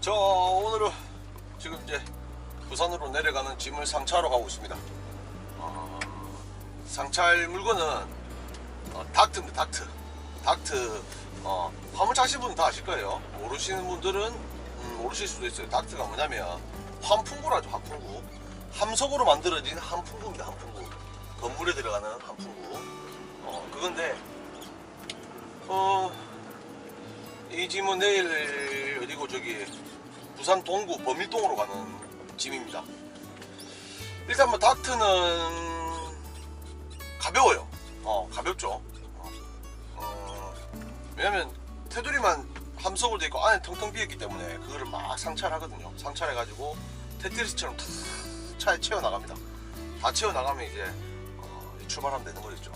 저 오늘은 지금 부산으로 내려가는 짐을 상차하러 가고 있습니다. 어, 상차할 물건은 어, 닥트입니다. 닥트. 닥트. 어, 화물 차신 분은 다 아실 거예요. 모르시는 분들은 음, 모르실 수도 있어요. 닥트가 뭐냐면 환풍구라죠. 환풍구. 함석으로 만들어진 한풍구입니다. 한풍구. 건물에 들어가는 한풍구. 어, 그건데 어. 이 짐은 내일 어디고 저기 부산 동구 범일동으로 가는 짐입니다. 일단 뭐 닥트는 가벼워요. 어 가볍죠. 어, 어, 왜냐면 테두리만 함석으로 돼 있고 안에 텅텅 비었기 때문에 그거를 막 상찰하거든요. 상찰해가지고 테트리스처럼 탁 차에 채워 나갑니다. 다 채워 나가면 이제 어, 출발하면 되는 거겠죠.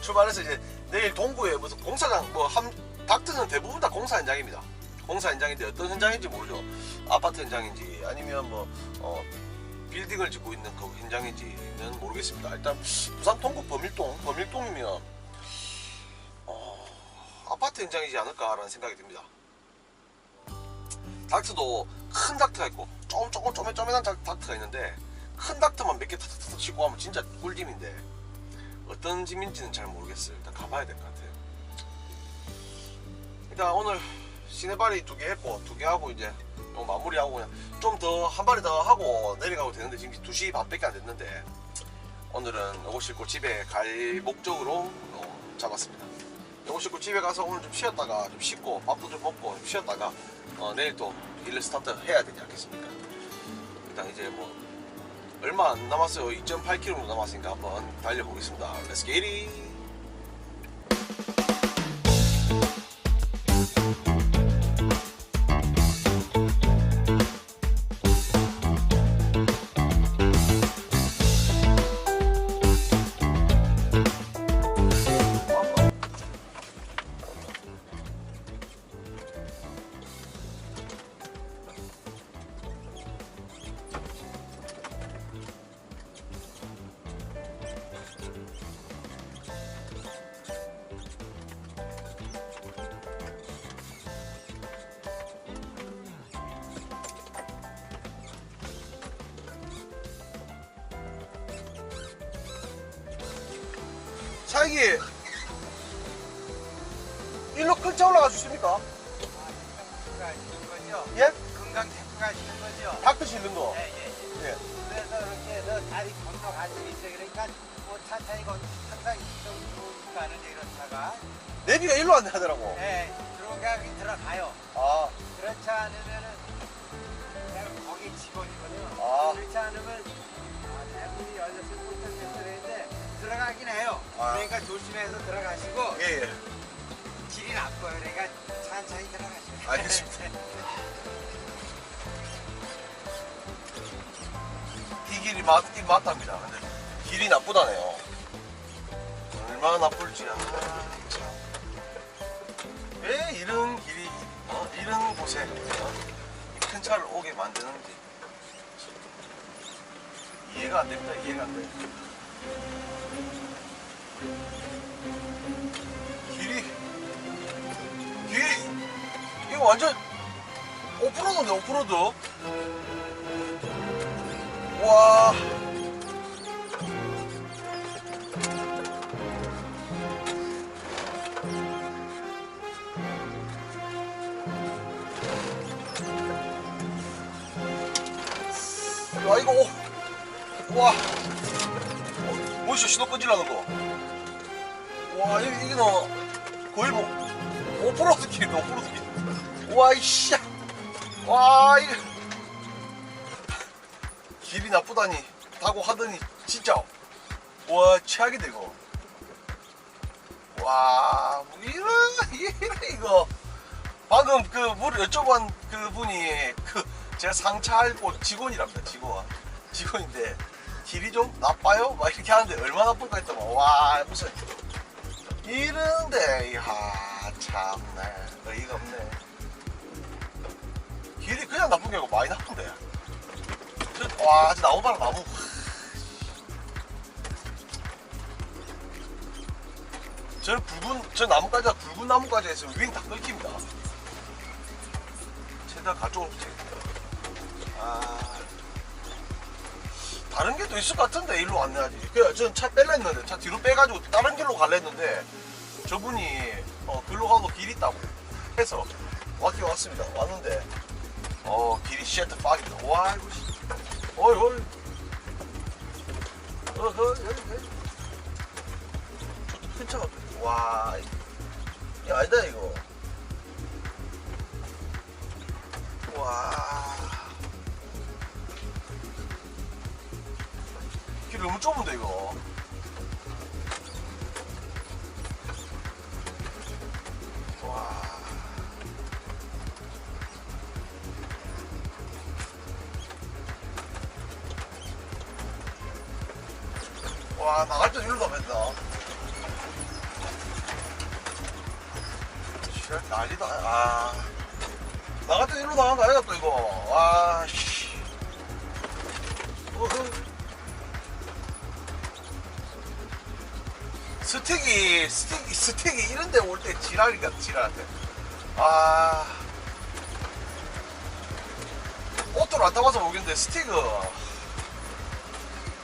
출발해서 이제 내일 동구에 무슨 공사장 뭐 함 닥트는 대부분 다 공사 현장입니다. 공사 현장인데 어떤 현장인지 모르죠. 아파트 현장인지 아니면 뭐 어, 빌딩을 짓고 있는 그 현장인지는 모르겠습니다. 일단 부산 동구 범일동 범일동이면 어, 아파트 현장이지 않을까라는 생각이 듭니다. 닥트도 큰 닥트가 있고 조금 조금 쪼매 쪼매한 닥- 닥트가 있는데 큰 닥트만 몇 개 탁탁탁 치고 하면 진짜 꿀짐인데 어떤 짐인지는 잘 모르겠어요. 일단 가봐야 될 것 같아요. 일단 오늘 시내발이 두 개 했고 두 개 하고 이제 또 마무리하고 그냥 좀 더 한 발이 더 하고 내려가고 되는데 지금 2시 반밖에 안 됐는데 오늘은 요거 싣고 집에 갈 목적으로 어, 잡았습니다. 요거 싣고 집에 가서 오늘 좀 쉬었다가 좀 씻고 밥도 좀 먹고 좀 쉬었다가 어, 내일 또 일을 스타트 해야 되지 않겠습니까? 일단 이제 뭐 얼마 안 남았어요. 2.8km 남았으니까 한번 달려보겠습니다. Get it! 차이기 일로 끌쳐 올라가 주십니까? 거죠? 예? 태풍 가시는 거죠? 닥터 실는 거. 예, 예, 예. 예. 그래서 이렇게 너 다리 건너 가지고 있어. 그러니까 뭐 천천히 건 항상 좀 좋으니까 하는 이런 차가. 내비가 일로 안 하더라고. 예, 들어가긴 들어가요. 아, 그렇지 않으면은 거기 직원이거든요. 아. 그렇지 않으면 들어가긴 해요. 아. 그러니까 조심해서 들어가시고 예, 예. 길이 나빠요. 그러니까 천천히 들어가시면 알겠습니다. 이 길이 맞긴 맞답니다. 근데 길이 나쁘다네요. 얼마나 나쁠지. 아, 참. 왜 이런 길이, 어, 이런 곳에 어, 이큰 차를 오게 만드는지 이해가 안 됩니다. 이해가 안 돼요. 길이, 길이, 이거 완전 오프로드인데, 오프로드. 와. 와 이거 오. 와 어, 뭐있어 신호 끄질라는 거와 이게, 이게 너 거의 뭐 오프로드 길이다 오프로드 길 와 이씨 와 이게 길이 나쁘다니. 다고 하더니 진짜. 와 최악이다 이거. 와 이런 이런 이거. 방금 그 물을 여쭤본 그 분이 그 제가 상차할 곳 직원이랍니다 직원. 직원인데 길이 좀 나빠요? 막 이렇게 하는데 얼마나 나쁠까 했더만. 와 무슨 이런데 이야 참네 어이가 없네. 길이 그냥 나쁜 게 아니고 많이 나쁜데. 와 진짜 나무 봐라 나무. 저 붉은 저 나뭇가지가 붉은 나무까지 해서 위엔 다 긁힙니다. 최대한 가쪽으로 붙여야 아... 다른 게 또 있을 것 같은데 일로 안내하지. 그래 전차 뺄라 했는데 차 뒤로 빼가지고 다른 길로 갈라 했는데 저분이 어 글로 가도 길 있다고 해서 왔긴 왔습니다. 왔는데 어 길이 쉣 빡이다. 와 이거 씨. 어이 어이 어허 여기 여기 저도 큰 차가 또- 와 이거 아니다 이거 와 길 너무 좁은데 이거 와 와, 나갈 때 일로 가면다. 씨, 난리다. 아. 나갈 때 일로 나간 거 아니야, 또 이거. 와, 씨. 어허. 스틱이, 스틱이, 스틱이 이런 데 올 때 지랄이가 지랄한데. 아. 옷도로 안 타봐서 모르겠는데, 스틱은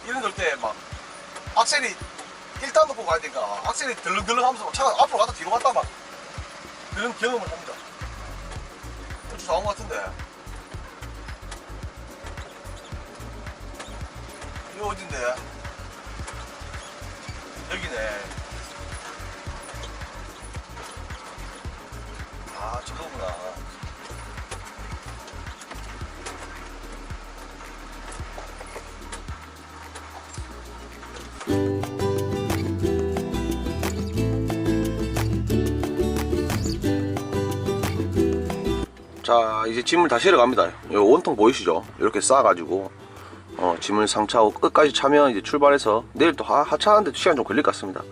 이런 데올때막 악셀이 일단 놓고 가야 되니까 악셀이 들렁들렁 하면서 차가 앞으로 갔다 뒤로 갔다 막 그런 경험을 합니다. 아주 좋은 것 같은데. 이거 어딘데? 여기네. 아, 저거구나. 자 이제 짐을 다 실어 갑니다 요 원통 보이시죠 이렇게 싸 가지고 어, 짐을 상차하고 끝까지 차면 이제 출발해서 내일 또 하, 하차하는데 시간 좀 걸릴 것 같습니다.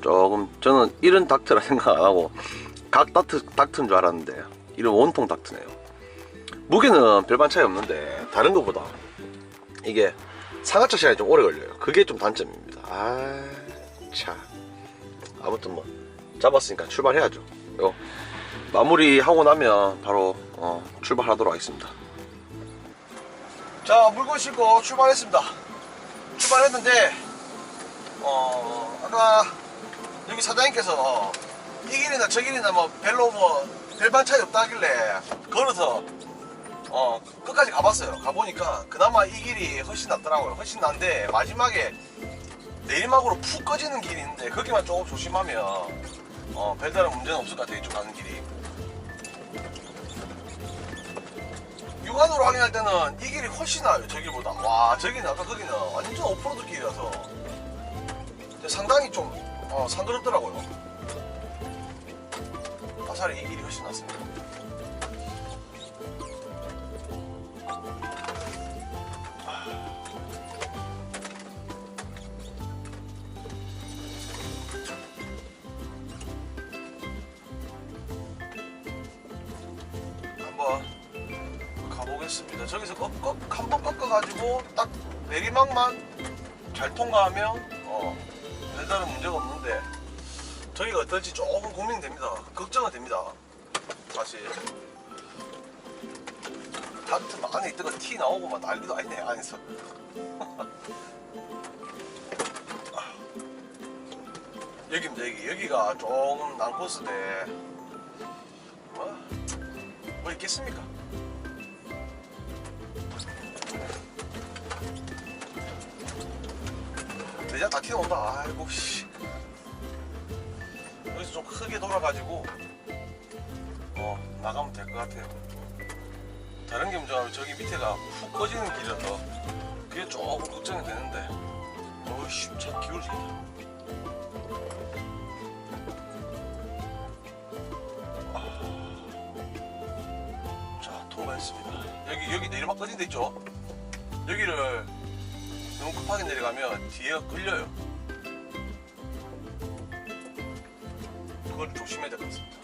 조금 저는 이런 닥트라 생각 안 하고 각 닥트, 닥트인 줄 알았는데 이런 원통 닥트네요. 무게는 별반 차이 없는데 다른 것보다 이게 상하차 시간이 좀 오래 걸려요. 그게 좀 단점입니다. 아차. 아무튼 뭐 잡았으니까 출발해야죠. 요 마무리하고 나면 바로 어, 출발하도록 하겠습니다. 자 물건 싣고 출발했습니다. 출발했는데 어 아까 여기 사장님께서 이 길이나 저 길이나 뭐 별로 뭐 별반 차이 없다 하길래 걸어서 어 끝까지 가봤어요. 가보니까 그나마 이 길이 훨씬 낫더라고요. 훨씬 난데 마지막에 내리막으로 푹 꺼지는 길이 있는데 거기만 조금 조심하면 어 별다른 문제는 없을 것 같아요. 이쪽 가는 길이. 육안으로 확인할 때는 이 길이 훨씬 나아요 저 길보다. 와 저기는 아까 거기는 완전 오프로드 길이라서. 상당히 좀 어, 상그럽더라고요. 화살이 이 길이 훨씬 낫습니다 가보겠습니다. 저기서 꺾, 한 번 꺾어가지고 딱 내리막만 잘 통과하면 어, 별다른 문제가 없는데 저기가 어떨지 조금 고민됩니다. 걱정은 됩니다. 사실 막 안에 있다가 티 나오고 막 난리도 아니네 안에서. 아, 여기입니다 여기 여기가 조금 난코스인데 뭐, 뭐 있겠습니까? 내장 다 튀어나온다. 아이고 씨. 여기서 좀 크게 돌아가지고 어 나가면 될 것 같아요. 다른 게 문제가 저기 밑에가 훅 꺼지는 길이라서 그게 조금 걱정이 되는데 어이씨 차 기울지겠다. 자 통과했습니다. 여기 여기 내리막 꺼진 데 있죠? 여기를 너무 급하게 내려가면 뒤에가 끌려요 그걸 조심해야 될 것 같습니다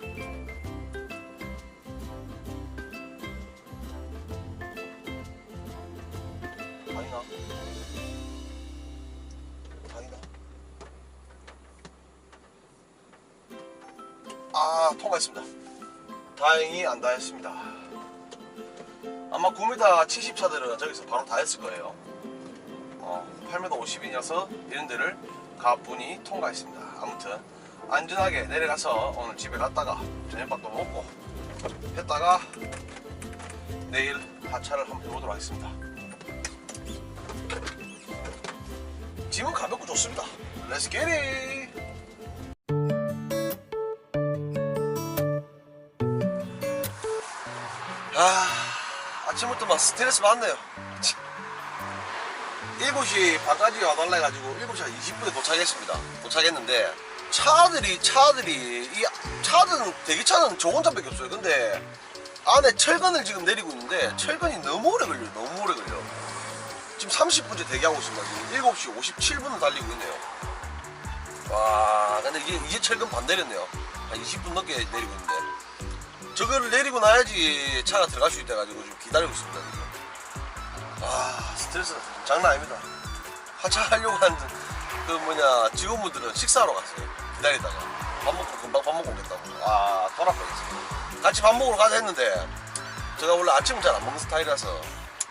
아니나 아니다 통과했습니다. 다행히 안 닿았습니다. 아마 9m 70차들은 저기서 바로 다 했을 거예요. 어, 8m 50이어서 이런 데를 가뿐히 통과했습니다. 아무튼 안전하게 내려가서 오늘 집에 갔다가 저녁밥도 먹고 했다가 내일 하차를 한번 해보도록 하겠습니다. 짐은 가볍고 좋습니다. Get it! 아, 아침부터 막 스트레스 받네요. 7시 반까지 와달라 해가지고 7시 한 20분에 도착했습니다. 도착했는데 차들이 차들이 이 차는 대기차는 저 혼자밖에 없어요. 근데 안에 철근을 지금 내리고 있는데 철근이 너무 오래 걸려요. 너무 오래 걸려. 지금 30분째 대기하고 있습니다. 지금 7시 57분을 달리고 있네요. 와, 근데 이게 이제 철근 반 내렸네요. 한 20분 넘게 내리고 있는데 저거를 내리고 나야지 차가 들어갈 수 있다 가지고 지금 기다리고 있습니다. 아 스트레스 장난 아닙니다. 하차하려고 하는 그 뭐냐 직원분들은 식사하러 갔어요. 기다리다가 밥 먹고 금방 밥 먹고 오겠다고. 아 돌아버렸습니다. 같이 밥 먹으러 가자 했는데 제가 원래 아침은 잘안 먹는 스타일이라서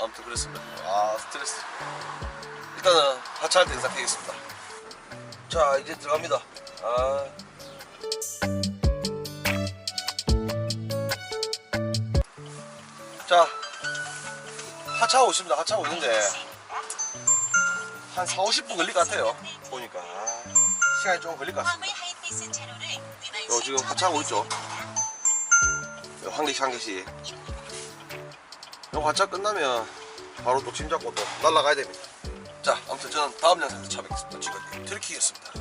아무튼 그랬습니다. 아 스트레스. 일단은 하차할 때 인사드리겠습니다. 자 이제 들어갑니다. 아. 자 하차하고 있습니다. 하차하고 있는데 한 4, 50분 걸릴 것 같아요. 보니까 아, 시간이 좀 걸릴 것 같습니다. 요 지금 하차하고 있죠. 요 한 개씩 한 개씩. 요 하차 끝나면 바로 또 짐 잡고 또 날라가야 됩니다. 자, 아무튼 저는 다음 영상에서 찾아뵙겠습니다. 지금까지 트리키였습니다.